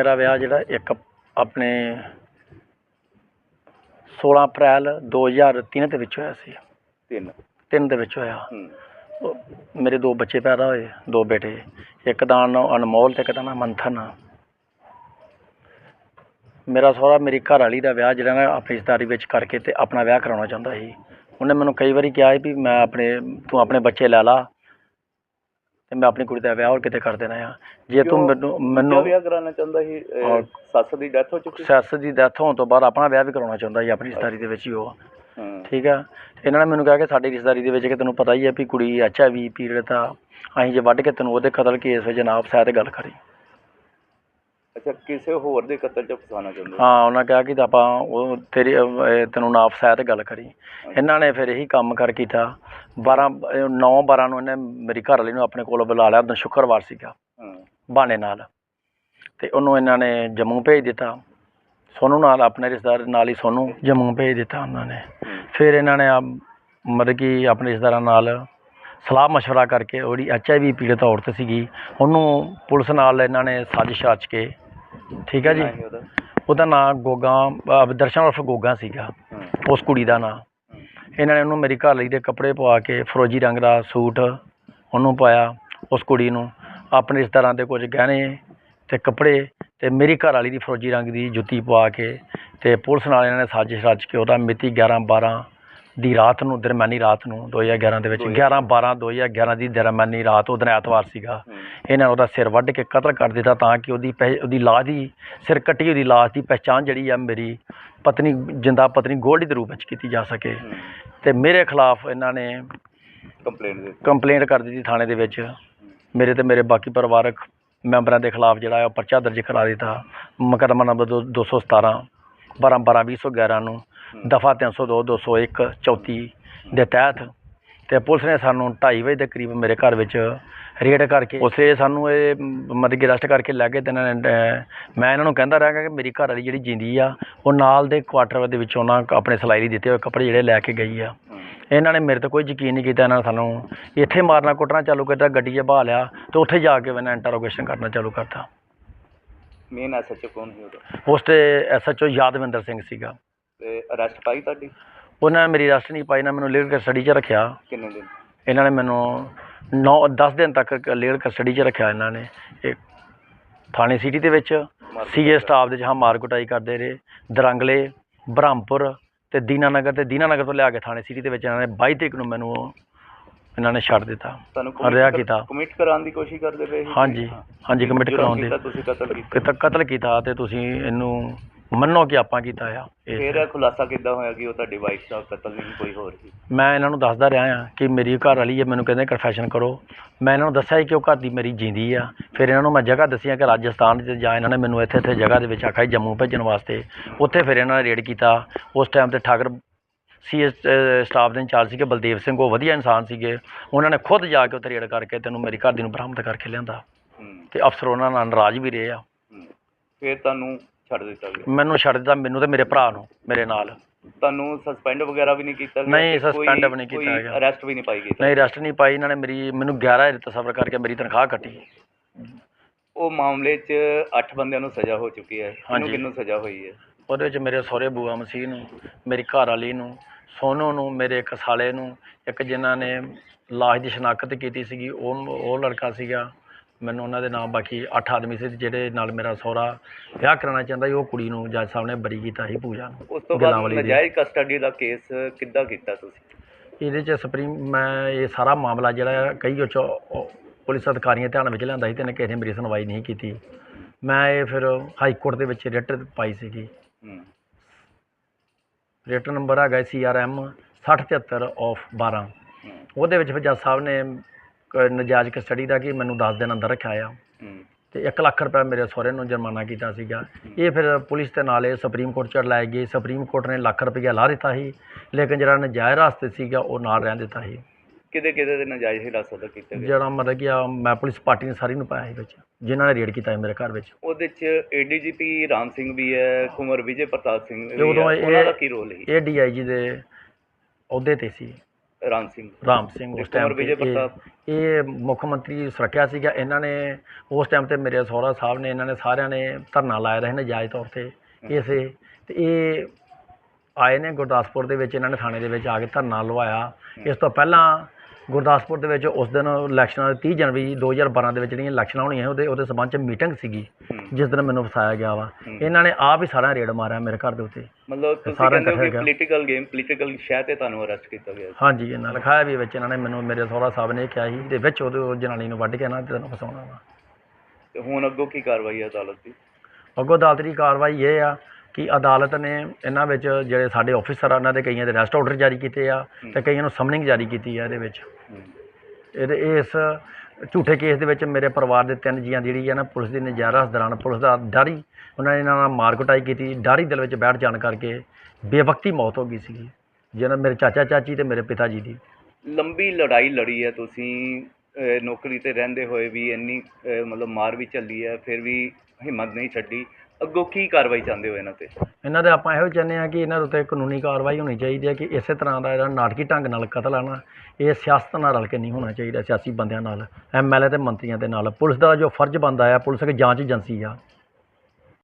ਮੇਰਾ ਵਿਆਹ ਜਿਹੜਾ ਇੱਕ ਆਪਣੇ 16 ਅਪ੍ਰੈਲ 2003 ਦੇ ਵਿੱਚ ਹੋਇਆ ਸੀ। ਤਿੰਨ। ਤਿੰਨ ਦੇ ਵਿੱਚ ਹੋਇਆ। ਹੂੰ। ਉਹ ਮੇਰੇ ਦੋ ਬੱਚੇ ਪੈਦਾ ਹੋਏ ਦੋ ਬੇਟੇ। ਇੱਕ ਦਾ ਨਾਂ ਅਨਮੋਲ ਤੇ ਇੱਕ ਦਾ ਨਾਂ ਮੰਥਨ। ਆ ਮੇਰਾ ਸਹੁਰਾ ਮੇਰੀ ਘਰ ਵਾਲੀ ਦਾ ਵਿਆਹ ਜਿਹੜਾ ਨਾ ਆਪਣੀ ਰਿਸ਼ਤੇਦਾਰੀ ਵਿੱਚ ਕਰਕੇ ਤੇ ਆਪਣਾ ਵਿਆਹ ਕਰਾਉਣਾ ਚਾਹੁੰਦਾ ਸੀ। ਉਹਨੇ ਮੈਨੂੰ ਕਈ ਵਾਰੀ ਕਿਹਾ ਸੀ ਵੀ ਮੈਂ ਆਪਣੇ ਤੂੰ ਆਪਣੇ ਬੱਚੇ ਲੈ ਲਾ। ਤੇ ਮੈਂ ਆਪਣੀ ਕੁੜੀ ਦਾ ਵਿਆਹ ਹੋਰ ਕਿਤੇ ਕਰ ਦੇਣਾ ਆ। ਜੇ ਤੂੰ? ਮੈਨੂੰ ਮੈਨੂੰ ਵਿਆਹ ਕਰਾਉਣਾ ਚਾਹੁੰਦਾ ਸੀ? ਅਹ। ਸੱਸ ਦੀ ਡੈਥ ਹੋ ਚੁੱਕੀ ਸੱਸ ਦੀ ਡੈਥ ਹੋਣ ਤੋਂ ਬਾਅਦ ਆਪਣਾ ਵਿਆਹ ਵੀ ਕਰਾਉਣਾ ਚਾਹੁੰਦਾ ਸੀ ਆਪਣੀ ਰਿਸ਼ਤੇਦਾਰੀ ਦੇ ਵਿੱਚ ਹੀ ਉਹ। ਹੂੰ। ਠੀਕ ਆ? ਇਹਨਾਂ ਨੇ ਮੈਨੂੰ ਕਿਹਾ ਕਿ ਸਾਡੀ ਰਿਸ਼ਤੇਦਾਰੀ ਦੇ ਵਿੱਚ ਕਿ ਤੈਨੂੰ ਪਤਾ ਹੀ ਹੈ ਵੀ ਕੁੜੀ ਐਚ ਆਈ ਵੀ ਪੀੜਤ ਆ। ਅਸੀਂ ਜੇ ਵੱਢ ਕੇ ਤੈਨੂੰ ਉਹਦੇ ਕਤਲ ਕੇਸ ਵਿੱਚ ਨਾ ਫਸਾ ਤੇ ਗੱਲ ਕਰੀ। ਅੱਛਾ ਕਿਸੇ ਹੋਰ ਦੇ ਕਤਲ ਚ ਫਸਾਉਣਾ ਚਾਹੁੰਦੇ ਹਾਂ? ਉਹਨਾਂ ਕਿਹਾ ਕਿ ਆਪਾਂ ਉਹ ਤੇਰੀ ਅਹ, ਇਹ ਤੈਨੂੰ ਨਾ ਫਸਾਇਆ ਤੇ ਗੱਲ ਕਰੀ। ਇਹਨਾਂ ਨੇ ਫਿਰ ਇਹੀ ਕੰਮ ਕਰ ਕੀਤਾ। 12 9 12 ਨੂੰ ਇਹਨੇ ਮੇਰੀ ਘਰ ਵਾਲੀ ਨੂੰ ਆਪਣੇ ਕੋਲ ਬੁਲਾ ਲਿਆ। ਉਦੋਂ ਸ਼ੁੱਕਰਵਾਰ ਸੀਗਾ। ਹੂੰ। ਬਹਾਨੇ ਨਾਲ। ਤੇ ਉਹਨੂੰ ਇਹਨਾਂ ਨੇ ਜੰਮੂ ਭੇਜ ਦਿੱਤਾ। ਸੋਨੂੰ ਨਾਲ ਆਪਣੇ ਰਿਸ਼ਤੇਦਾਰ ਨਾਲ ਹੀ ਸੋਨੂੰ ਜੰਮੂ ਭੇਜ ਦਿੱਤਾ ਉਹਨਾਂ ਨੇ। ਹੂੰ। ਫਿਰ ਇਹਨਾਂ ਨੇ ਆ ਮਤਲਬ ਕਿ ਆਪਣੇ ਰਿਸ਼ਤੇਦਾਰਾਂ ਨਾਲ ਸਲਾਹ ਮਸ਼ਵਰਾ ਕਰਕੇ ਉਹ ਜਿਹੜੀ ਐਚ ਆਈ ਵੀ ਪੀੜਤ ਔਰਤ ਸੀਗੀ। ਉਹਨੂੰ ਪੁਲਿਸ ਨਾਲ ਇਹਨਾਂ ਨੇ ਸਾਜ਼ਿਸ਼ ਰਚ ਕੇ ਠੀਕ ਹੈ ਜੀ। ਉਹਦਾ? ਉਹਦਾ ਨਾਂ ਗੋਗਾ ਅਹ ਦਰਸ਼ਨ ਉਰਫ ਗੋਗਾ ਸੀਗਾ। ਉਸ ਕੁੜੀ ਦਾ ਨਾਂ। ਇਹਨਾਂ ਨੇ ਉਹਨੂੰ ਮੇਰੀ ਘਰ ਲਈ ਦੇ ਕੱਪੜੇ ਪਵਾ ਕੇ ਫਰੋਜੀ ਰੰਗ ਦਾ ਸੂਟ ਉਹਨੂੰ ਪਾਇਆ ਉਸ ਕੁੜੀ ਨੂੰ। ਆਪਣੇ ਰਿਸ਼ਤੇਦਾਰਾਂ ਦੇ ਕੁਝ ਗਹਿਣੇ ਤੇ ਕੱਪੜੇ ਤੇ ਮੇਰੀ ਘਰ ਵਾਲੀ ਦੀ ਫਰੋਜੀ ਰੰਗ ਦੀ ਜੁੱਤੀ ਪਵਾ ਕੇ ਤੇ ਪੁਲਿਸ ਨਾਲ ਇਹਨਾਂ ਨੇ ਸਾਜ਼ਿਸ਼ ਰਚ ਕੇ ਉਹਦਾ ਮਿਤੀ 11 12 ਦੀ ਰਾਤ ਨੂੰ ਦਰਮਿਆਨੀ ਰਾਤ ਨੂੰ 2011 ਦੇ ਵਿੱਚ 11 12 2011 ਦੀ ਦਰਮਿਆਨੀ ਰਾਤ ਉਹ ਦਿਨ ਐਤਵਾਰ ਸੀਗਾ। ਇਹਨਾਂ ਨੇ ਉਹਦਾ ਸਿਰ ਵੱਢ ਕੇ ਕਤਲ ਕਰ ਦਿੱਤਾ ਤਾਂ ਕਿ ਉਹਦੀ ਉਹਦੀ ਲਾਸ਼ ਦੀ ਸਿਰ ਕੱਟੀ ਉਹਦੀ ਲਾਸ਼ ਦੀ ਪਛਾਣ ਜਿਹੜੀ ਆ ਮੇਰੀ ਪਤਨੀ ਜਿੰਦਾ ਪਤਨੀ ਗੋਲਡੀ ਦੇ ਰੂਪ ਵਿੱਚ ਕੀਤੀ ਜਾ ਸਕੇ। ਤੇ ਮੇਰੇ ਖਿਲਾਫ ਇਹਨਾਂ ਨੇ ਕੰਪਲੇਂਟ ਕੰਪਲੇਂਟ ਕਰ ਦਿੱਤੀ ਥਾਣੇ ਦੇ ਵਿੱਚ। ਮੇਰੇ ਤੇ ਮੇਰੇ ਬਾਕੀ ਪਰਿਵਾਰਕ ਮੈਂਬਰਾਂ ਦੇ ਖਿਲਾਫ ਜਿਹੜਾ ਉਹ ਪਰਚਾ ਦਰਜ ਕਰਾ ਦਿੱਤਾ। ਮੁਕੱਦਮਾ ਨੰਬਰ ਦੋ- 217 12 12 2011 ਨੂੰ ਦਫਾ 302 201 34 ਦੇ ਤਹਿਤ ਤੇ ਪੁਲਿਸ ਨੇ ਸਾਨੂੰ 2:30 ਵਜੇ ਦੇ ਕਰੀਬ ਮੇਰੇ ਘਰ ਵਿੱਚ ਰੇਡ ਕਰਕੇ ਉਸੇ ਸਾਨੂੰ ਇਹ ਮਤਲਬ ਕਿ ਅਰੈਸਟ ਕਰਕੇ ਲੈ ਗਏ ਤੇ ਇਹਨਾਂ ਨੇ ਅਹ, ਮੈਂ ਇਹਨਾਂ ਨੂੰ ਕਹਿੰਦਾ ਰਿਹਾ ਕਿ ਮੇਰੀ ਘਰ ਵਾਲੀ ਜਿਹੜੀ ਜਿੰਦੀ ਆ ਉਹ ਨਾਲ ਦੇ ਕੁਆਟਰ ਦੇ ਵਿੱਚ ਉਹਨਾਂ ਆਪਣੇ ਸਿਲਾਈ ਲਈ ਦਿੱਤੇ ਹੋਏ ਕੱਪੜੇ ਜਿਹੜੇ ਲੈ ਕੇ ਗਈ ਆ। ਇਹਨਾਂ ਨੇ ਮੇਰੇ ਤੇ ਕੋਈ ਯਕੀਨ ਨਹੀਂ ਕੀਤਾ ਇਹਨਾਂ ਨੇ ਸਾਨੂੰ ਇੱਥੇ ਮਾਰਨਾ ਕੁੱਟਣਾ ਚਾਲੂ ਕਰਤਾ ਗੱਡੀ 'ਚ ਬਹਾ ਲਿਆ ਤੇ ਉੱਥੇ ਜਾ ਕੇ ਇਹਨਾਂ ਇੰਟਰੋਗੇਸ਼ਨ ਕਰਨਾ ਚਾਲੂ ਕਰਤਾ। ਮੇਨ ਐਸਐਚਓ ਕੌਣ ਸੀ ਉਹਦਾ? ਉਸ ਤੇ ਐਸਐਚਓ ਯਾਦਵਿੰਦਰ ਸਿੰਘ ਸੀਗਾ। ਤੇ ਅਰੈਸਟ ਪਾਈ ਤੁਹਾਡੀ? ਉਹਨਾਂ ਨੇ ਮੇਰੀ ਅਰੈਸਟ ਨਹੀਂ ਪਾਈ ਨਾ ਮੈਨੂੰ ਲੀਗਲ ਕਸਟਡੀ 'ਚ ਰੱਖਿਆ। ਕਿੰਨੇ ਦਿਨ? ਇਹਨਾਂ ਨੇ ਮੈਨੂੰ 9 10 ਦਿਨ ਤੱਕ ਲੀਗਲ ਕਸਟਡੀ 'ਚ ਰੱਖਿਆ ਇਹਨਾਂ ਨੇ। ਇਹ ਥਾਣੇ ਸਿਟੀ ਦੇ ਵਿੱਚ ਸੀਏ ਸਟਾਫ ਦੇ ਜਹਾਂ ਮਾਰ ਕੁਟਾਈ ਕਰਦੇ ਰਹੇ। ਦਰੰਗਲੇ ਬ੍ਰਹਮਪੁਰ ਤੇ ਦੀਨਾਨਗਰ ਤੇ ਦੀਨਾਨਗਰ ਤੋਂ ਲਿਆ ਕੇ ਥਾਣੇ ਸਿਟੀ ਦੇ ਵਿੱਚ ਇਹਨਾਂ ਨੇ 22 ਤਰੀਕ ਨੂੰ ਮੈਨੂੰ ਇਹਨਾਂ ਨੇ ਛੱਡ ਦਿੱਤਾ ਤੁਹਾਨੂੰ ਰਿਹਾ ਕੀਤਾ। ਕਮਿਟ ਕਰਾਉਣ ਦੀ ਕੋਸ਼ਿਸ਼ ਕਰਦੇ ਪਏ ਸੀ? ਹਾਂਜੀ ਹਾਂਜੀ ਕਮਿਟ ਜਦੋਂ ਕਰਾਉਣ ਦੇ। ਤੁਸੀਂ ਕਤਲ ਕੀਤਾ। ਕਿਤਾ ਕਤਲ ਕੀਤਾ ਤੇ ਤੁਸੀਂ ਇਹਨੂੰ ਮੰਨੋ ਕਿ ਆਪਾਂ ਕੀਤਾ ਆ। ਇਹ ਫਿਰ ਇਹ ਖੁਲਾਸਾ ਕਿੱਦਾਂ ਹੋਇਆ ਕਿ ਉਹ ਤੁਹਾਡੀ ਵਾਈਫ ਦਾ ਕਤਲ ਨਹੀਂ ਕੋਈ ਹੋਰ ਸੀ? ਮੈਂ ਇਹਨਾਂ ਨੂੰ ਦੱਸਦਾ ਰਿਹਾ ਆ ਕਿ ਮੇਰੀ ਘਰ ਵਾਲੀ ਹੈ ਮੈਨੂੰ ਕਹਿੰਦੇ ਕਨਫੈਸ਼ਨ ਕਰੋ। ਮੈਂ ਇਹਨਾਂ ਨੂੰ ਦੱਸਿਆ ਸੀ ਕਿ ਉਹ ਘਰ ਦੀ ਮੇਰੀ ਜਿੰਦੀ ਆ। ਫਿਰ ਇਹਨਾਂ ਨੂੰ ਮੈਂ ਜਗ੍ਹਾ ਦੱਸੀਆਂ ਕਿ ਰਾਜਸਥਾਨ 'ਚ ਜਾਂ ਇਹਨਾਂ ਨੇ ਮੈਨੂੰ ਇੱਥੇ ਇੱਥੇ ਜਗ੍ਹਾ ਦੇ ਵਿੱਚ ਆਖਿਆ ਸੀ ਜੰਮੂ ਭੇਜਣ ਵਾਸਤੇ। ਉੱਥੇ ਫਿਰ ਇਹਨਾਂ ਨੇ ਰੇਡ ਕੀਤਾ। ਉਸ ਟਾਈਮ ਤੇ ਠਾਕਰ ਸੀ ਸਟਾਫ ਦੇ ਇੰਚਾਰਜ ਸੀਗੇ ਬਲਦੇਵ ਸਿੰਘ ਉਹ ਵਧੀਆ ਇਨਸਾਨ ਸੀਗੇ। ਉਹਨਾਂ ਨੇ ਖੁਦ ਜਾ ਕੇ ਉੱਥੇ ਰੇਡ ਕਰਕੇ ਤੈਨੂੰ ਮੇਰੀ ਘਰ ਦੀ ਨੂੰ ਬਰਾਮਦ ਕਰਕੇ ਲਿਆਂਦਾ। ਤੇ ਅਫਸਰ ਉਹਨਾਂ ਨਾਲ ਨਾਰਾਜ਼ ਵੀ ਰਹੇ ਆ। ਫਿਰ ਤੁਹਾਨੂੰ ਛੱਡ ਦਿੱਤਾ ਗਿਆ? ਮੈਨੂੰ ਛੱਡ ਦਿੱਤਾ ਮੈਨੂੰ ਤੇ ਮੇਰੇ ਭਰਾ ਨੂੰ ਮੇਰੇ ਨਾਲ। ਤੁਹਾਨੂੰ ਸਸਪੈਂਡ ਵਗੈਰਾ ਵੀ ਨਹੀਂ ਕੀਤਾ ਗਿਆ ਨਹੀਂ, suspend ਵੀ ਨਹੀਂ ਕੀਤਾ ਗਿਆ। ਅਰੈਸਟ ਵੀ ਨਹੀਂ ਪਾਈ ਗਈ? ਨਹੀਂ ਰੈਸਟ ਨਹੀਂ ਪਾਈ ਇਹਨਾਂ ਨੇ ਮੇਰੀ ਮੈਨੂੰ 11 ਤਸਵਰ ਕਰਕੇ ਮੇਰੀ ਤਨਖਾਹ ਕੱਟੀ। ਉਹ ਮਾਮਲੇ 'ਚ 8 ਬੰਦਿਆਂ ਨੂੰ ਸਜ਼ਾ ਹੋ ਚੁੱਕੀ ਹੈ। ਕਿਹਨੂੰ ਹਾਂਜੀ। ਕਿਹਨੂੰ ਸਜ਼ਾ ਹੋਈ ਹੈ? ਉਹਦੇ ਵਿੱਚ ਮੇਰੇ ਸਹੁਰੇ ਬੂਆ ਮਸੀਹ ਨੂੰ ਮੇਰੀ ਘਰ ਵਾਲੀ ਨੂੰ ਸੋਨੂ ਨੂੰ ਮੇਰੇ ਇੱਕ ਸਾਲੇ ਨੂੰ ਇੱਕ ਜਿਨ੍ਹਾਂ ਨੇ ਲਾਸ਼ ਦੀ ਸ਼ਨਾਖਤ ਕੀਤੀ ਸੀਗੀ ਉਹ ਉਹ ਲੜਕਾ ਸੀਗਾ ਮੈਨੂੰ ਉਹਨਾਂ ਦੇ ਨਾਮ ਬਾਕੀ 8 ਆਦਮੀ ਸੀ ਜਿਹੜੇ ਨਾਲ ਮੇਰਾ ਸਹੁਰਾ ਵਿਆਹ ਕਰਾਉਣਾ ਚਾਹੁੰਦਾ ਸੀ ਉਹ ਕੁੜੀ ਨੂੰ ਜੱਜ ਸਾਹਿਬ ਨੇ ਬਰੀ ਕੀਤਾ ਸੀ ਪੂਜਾ ਨੂੰ ਉਸ ਤੋਂ ਬਾਅਦ ਅਲੀ ਦੀ। ਨਜਾਇਜ਼ ਕਸਟਡੀ ਦਾ ਕੇਸ ਕਿੱਦਾਂ ਕੀਤਾ ਤੁਸੀਂ? ਇਹਦੇ 'ਚ ਸੁਪਰੀਮ ਮੈਂ ਇਹ ਸਾਰਾ ਮਾਮਲਾ ਜਿਹੜਾ ਹੈ, ਕਈ ਉਹ 'ਚ ਉਹ ਪੁਲਿਸ ਅਧਿਕਾਰੀਆਂ ਧਿਆਨ ਵਿੱਚ ਲਿਆਂਦਾ ਸੀ ਤੇ ਨੇ ਕਿਸੇ ਨੇ ਮੇਰੀ ਸੁਣਵਾਈ ਨਹੀਂ ਕੀਤੀ। ਮੈਂ ਇਹ ਫਿਰ ਹਾਈ ਕੋਰਟ ਦੇ ਵਿੱਚ ਰਿਟ ਪਾਈ ਸੀਗੀ। ਰਿਟ ਨੰਬਰ ਹੈਗਾ ਸੀ ਆਰ ਐਮ 6073 ਆਫ 12 ਹੂੰ। ਉਹਦੇ ਵਿੱਚ ਫਿਰ ਜੱਜ ਸਾਹਿਬ ਨੇ ਕ- ਨਜਾਇਜ਼ ਕਸਟਡੀ ਦਾ ਕਿ ਮੈਨੂੰ 10 ਦਿਨ ਅੰਦਰ ਰੱਖਿਆ ਆ। ਤੇ 1 ਲੱਖ ਰੁਪਏ ਮੇਰੇ ਸਹੁਰੇ ਨੂੰ ਜੁਰਮਾਨਾ ਕੀਤਾ ਸੀਗਾ। ਇਹ ਫਿਰ ਪੁਲਿਸ ਦੇ ਨਾਲ ਇਹ ਸੁਪਰੀਮ ਕੋਰਟ ਚ ਲਾਏ ਗਏ। ਸੁਪਰੀਮ ਕੋਰਟ ਨੇ ਲੱਖ ਰੁਪਈਆ ਲਾ ਦਿੱਤਾ ਸੀ। ਲੇਕਿਨ ਜਿਹੜਾ ਨਜਾਇਜ਼ ਰਸਤੇ ਸੀਗਾ ਉਹ ਨਾਲ ਰਹਿਣ ਦਿੱਤਾ ਸੀ। ਕਿਹਦੇ ਕਿਹਦੇ ਦੇ ਨਜਾਇਜ਼ ਹਿਰਾਸਤ ਦਾ ਕੀਤਾ ਗਿਆ। ਜਿਹੜਾ ਮਤਲਬ ਕਿ ਆ ਮੈਂ ਪੁਲਿਸ ਪਾਰਟੀ ਨੇ ਸਾਰੀ ਨੂੰ ਪਾਇਆ ਸੀ ਵਿੱਚ ਜਿਨ੍ਹਾਂ ਨੇ ਰੇਡ ਕੀਤਾ ਸੀ ਮੇਰੇ ਘਰ ਵਿੱਚ। ਉਹਦੇ 'ਚ ਏਡੀਜੀਪੀ ਰਾਮ ਸਿੰਘ ਵੀ ਹੈ ਕੁਮਰ ਵਿਜੇ ਪ੍ਰਤਾਪ ਸਿੰਘ ਵੀ ਤੇ ਉਦੋਂ ਹੈ ਇਹ- ਉਹਨਾਂ ਦਾ ਕੀ ਰੋਲ ਹੈ ਇਹ ਡੀਆਈਜੀ ਦੇ ਅਹੁਦੇ ਤੇ ਸੀ। ਰਾਮ ਸਿੰਘ। ਰਾਮ ਸਿੰਘ ਉਸ ਤੇ ਟਾਈਮ ਤੇ ਵਿਜੇ ਪ੍ਰਤਾਪ। ਇਹ ਮੁੱਖ ਮੰਤਰੀ ਸੁਰੱਖਿਆ ਸੀਗਾ। ਇਹਨਾਂ ਨੇ ਉਸ ਟਾਈਮ ਤੇ ਮੇਰੇ ਸਹੁਰਾ ਸਾਹਿਬ ਨੇ ਇਹਨਾਂ ਨੇ ਸਾਰਿਆਂ ਨੇ ਧਰਨਾ ਲਾਇਆ ਰਹੇ ਨਜਾਇਜ਼ ਤੌਰ ਤੇ ਇਸੇ। ਤੇ ਇਹ ਆਏ ਨੇ ਗੁਰਦਾਸਪੁਰ ਦੇ ਵਿੱਚ ਇਹਨਾਂ ਨੇ ਥਾਣੇ ਦੇ ਵਿੱਚ ਆ ਕੇ ਧਰਨਾ ਲਵਾਇਆ। ਇਸ ਤੋਂ ਪਹਿਲਾਂ ਗੁਰਦਾਸਪੁਰ ਦੇ ਵਿੱਚ ਉਸ ਦਿਨ ਇਲੈਕਸ਼ਨਾਂ 30 ਜਨਵਰੀ 2012 ਦੇ ਵਿੱਚ ਜਿਹੜੀਆਂ ਇਲੈਕਸ਼ਨਾਂ ਹੋਣੀਆਂ ਉਹਦੇ ਉਹਦੇ ਸਬੰਧ ਚ ਮੀਟਿੰਗ ਸੀਗੀ। ਜਿਸ ਦਿਨ ਮੈਨੂੰ ਫਸਾਇਆ ਗਿਆ ਵਾ। ਇਹਨਾਂ ਨੇ ਆਪ ਹੀ ਸਾਰਾ ਰੇਡ ਮਾਰਿਆ ਮੇਰੇ ਘਰ ਦੇ ਉੱਤੇ ਮਤਲਬ ਤੁਸੀਂ ਕਹਿੰਦੇ ਹੋ ਕਿ। ਪੋਲੀਟੀਕਲ ਗੇਮ ਪੋਲੀਟੀਕਲ ਸ਼ਹਿ ਤੇ ਤੁਹਾਨੂੰ ਅਰੈਸਟ ਕੀਤਾ ਗਿਆ। ਹਾਂਜੀ ਇਹਨਾਂ ਲਿਖਾਇਆ ਵੀ ਵਿੱਚ ਇਹਨਾਂ ਨੇ ਮੈਨੂੰ ਮੇਰੇ ਸਹੁਰਾ ਸਾਹਿਬ ਨੇ ਕਿਹਾ ਸੀ ਦੇ ਵਿੱਚ ਉਹਦੇ ਉਹ ਜਨਾਨੀ ਨੂੰ ਵੱਢ ਕੇ ਨਾ ਤੇ ਤੈਨੂੰ ਫਸਾਉਣਾ ਵਾ ਤੇ ਹੁਣ ਅੱਗੋਂ ਕੀ ਕਾਰਵਾਈ ਹੈ ਅਦਾਲਤ ਦੀ ਅੱਗੋਂ ਅਦਾਲਤ ਦੀ ਕਾਰਵਾਈ ਇਹ ਆ ਕਿ ਅਦਾਲਤ ਨੇ ਇਹਨਾਂ ਵਿੱਚ ਜਿਹੜੇ ਸਾਡੇ ਆਫੀਸਰ ਆ ਉਹਨਾਂ ਦੇ ਕਈਆਂ ਦੇ ਅਰੈਸਟ ਆਰਡਰ ਜਾਰੀ ਕੀਤੇ ਆ ਤੇ ਕਈਆਂ ਨੂੰ ਸਮਨਿੰਗ ਜਾਰੀ ਕੀਤੀ ਆ ਇਹਦੇ ਵਿੱਚ। ਇਹਦੇ ਇਸ ਝੂਠੇ ਕੇਸ ਦੇ ਵਿੱਚ ਮੇਰੇ ਪਰਿਵਾਰ ਦੇ ਤਿੰਨ ਜੀਆਂ ਜਿਹੜੀ ਆ ਨਾ ਪੁਲਿਸ ਦੀ ਨਜਾਇਜ਼ ਦੌਰਾਨ ਪੁਲਿਸ ਦਾ ਡਰੀ ਉਹਨਾਂ ਨੇ ਇਹਨਾਂ ਨਾਲ ਮਾਰ ਕੁਟਾਈ ਕੀਤੀ ਡਰੀ ਦਿਲ ਵਿੱਚ ਬੈਠ ਜਾਣ ਕਰਕੇ ਬੇਵਕਤੀ ਮੌਤ ਹੋ ਗਈ ਸੀਗੀ। ਜਿਹਨਾਂ ਮੇਰੇ ਚਾਚਾ ਚਾਚੀ ਤੇ ਮੇਰੇ ਪਿਤਾ ਜੀ ਦੀ। ਲੰਬੀ ਲੜਾਈ ਲੜੀ ਹੈ ਤੁਸੀਂ ਨੌਕਰੀ ਤੇ ਰਹਿੰਦੇ ਹੋਏ ਵੀ ਇੰਨੀ ਮਤਲਬ ਮਾਰ ਵੀ ਚੱਲੀ ਹੈ ਫਿਰ ਵੀ ਹਿੰਮਤ ਨਹੀਂ ਛੱਡੀ। ਅੱਗੋਂ ਕੀ ਕਾਰਵਾਈ ਚਾਹੁੰਦੇ ਹੋ ਇਹਨਾਂ ਤੇ? ਇਹਨਾਂ ਦੇ ਆਪਾਂ ਇਹੋ ਚਾਹੁੰਦੇ ਆ ਕਿ ਇਹਨਾਂ ਦੇ ਉੱਤੇ ਕਾਨੂੰਨੀ ਕਾਰਵਾਈ ਹੋਣੀ ਚਾਹੀਦੀ ਹੈ ਕਿ ਇਸੇ ਤਰ੍ਹਾਂ ਦਾ ਜਿਹੜਾ ਨਾਟਕੀ ਢੰਗ ਨਾਲ ਕਤਲ ਆ ਨਾ ਇਹ ਸਿਆਸਤ ਨਾਲ ਰਲ ਕੇ ਨਹੀਂ ਹੋਣਾ ਚਾਹੀਦਾ, ਸਿਆਸੀ ਬੰਦਿਆਂ ਨਾਲ ਐਮਐਲਏ ਤੇ ਮੰਤਰੀਆਂ ਦੇ ਨਾਲ। ਪੁਲਿਸ ਦਾ ਜੋ ਫਰਜ਼ ਬਣਦਾ ਆ, ਪੁਲਿਸ ਇੱਕ ਜਾਂਚ ਏਜੰਸੀ ਆ।